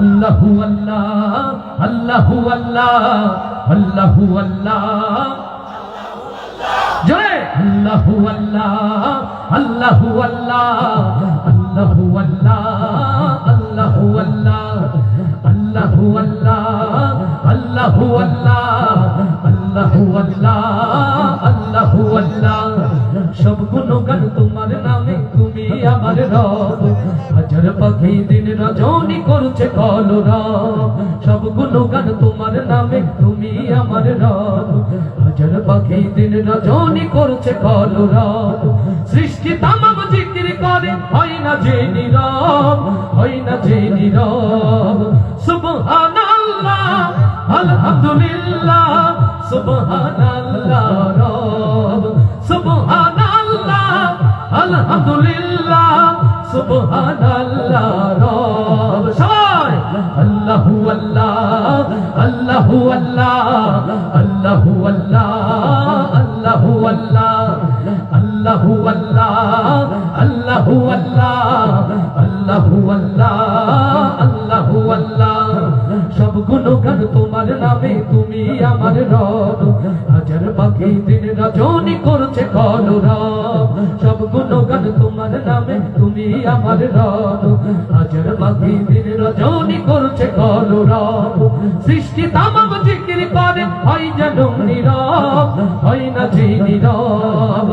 আল্লাহু আল্লাহ আল্লাহু আল্লাহ আল্লাহু আল্লাহ। জোরে, আল্লাহু আল্লাহ আল্লাহু আল্লাহ আল্লাহু আল্লাহ আল্লাহু আল্লাহ আল্লাহু আল্লাহ আল্লাহু আল্লাহ আল্লাহু আল্লাহ আল্লাহু আল্লাহ। সব গুণগান তোমার নামে, তুমি আমার রব। হাজার পাখি দিন রজনী করছে কলরব সব গুণগান তোমার নামে, তুমি আমার রব। হাজার পাখি দিন রজনী করছে কলরব সৃষ্টি তামাম জিকির করে, হয় না যে নীরব, হয় না যে নীরব। সুবহানাল্লাহ, আলহামদুলিল্লাহ, সুবহানাল্লাহ রব। আলহামদুলিল্লাহ, সুবহানাল্লাহ, রব। সবাই, আল্লাহু আল্লাহ আল্লাহু আল্লাহ আল্লাহু আল্লাহ আল্লাহু আল্লাহ আল্লাহু আল্লাহ আল্লাহু আল্লাহ আল্লাহু আল্লাহ আল্লাহু আল্লাহ। সব গুণগান তোমার নামে, তুমি আমার রব। হাজার পাখি দিন রজনী করছে কলরব সব গুণগান তোমার নামে, তুমি আমার রব। হাজার দিন রজনী করছে সৃষ্টি তামাম জিকির করে হয় যেন নীরব, হয় না নীরব।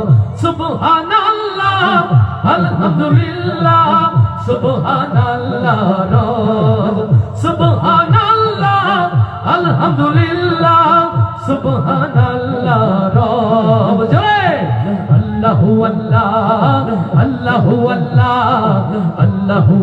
আলহামদুলিল্লাহ রব। আলহামদুলিল্লাহ।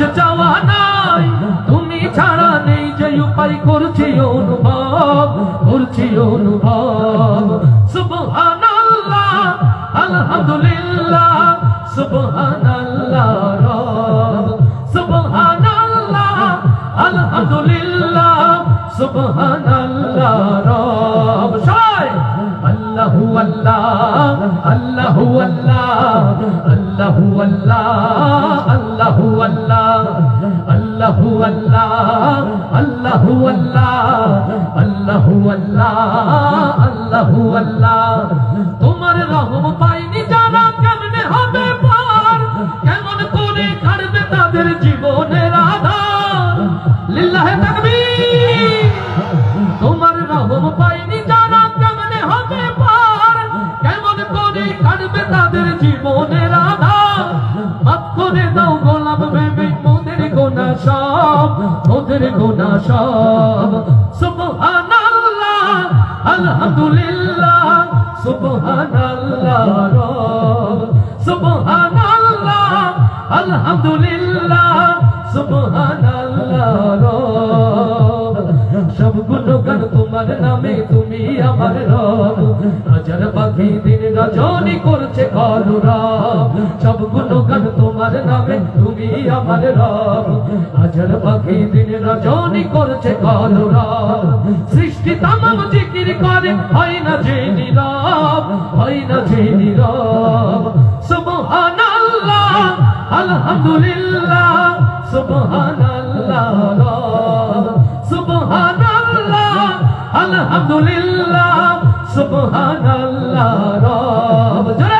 আর যে চাওয়া নাই। তুমি ছাড়া নেই যে উপায় করছি অনুভব করছি অনুভব। সুবহানাল্লাহ, আলহামদুলিল্লাহ, সুবহানাল্লাহ রব। সুবহানাল্লাহ, আলহামদুলিল্লাহ, সুবহানাল্লাহ রব। সবাই, আল্লাহু আল্লাহ। আল্লাহু আল্লাহ আল্লাহু আল্লাহ আল্লাহু আল্লাহ আল্লাহু আল্লাহ আল্লাহু আল্লাহ আল্লাহু আল্লাহ। তোমার রহম পাইনি জানা কেমনে হবে পার? কেমন করে কাটবে তাদের জীবনের আধার? লিল্লাহে তোমার রহম পাইনি জানা কেমনে হবে পার? কেমন করে কাটবে তাদের জীবনের মোদের গোনা সব। সুবহানাল্লাহ, আলহামদুলিল্লাহ, সুবহানাল্লাহ রব। সুবহানাল্লাহ, আলহামদুলিল্লাহ, সুবহানাল্লাহ রব। সব গুণগান তোমার নামে, তুমি আমার রব। হাজার পাখি দিন রজনী করছে কলরব সব গুণগান তোমার নামে তুমি আমার রব, হাজার পাখি দিন রজনী করছে কলরব। সৃষ্টি তামাম জিকির করে, হয় না যে নীরব, হয় না যে নীরব। সুবহানাল্লাহ, আলহামদুলিল্লাহ, সুবহানাল্লাহ সুবহানাল্লাহ, আলহামদুলিল্লাহ, সুবহানাল্লাহ রব। জয়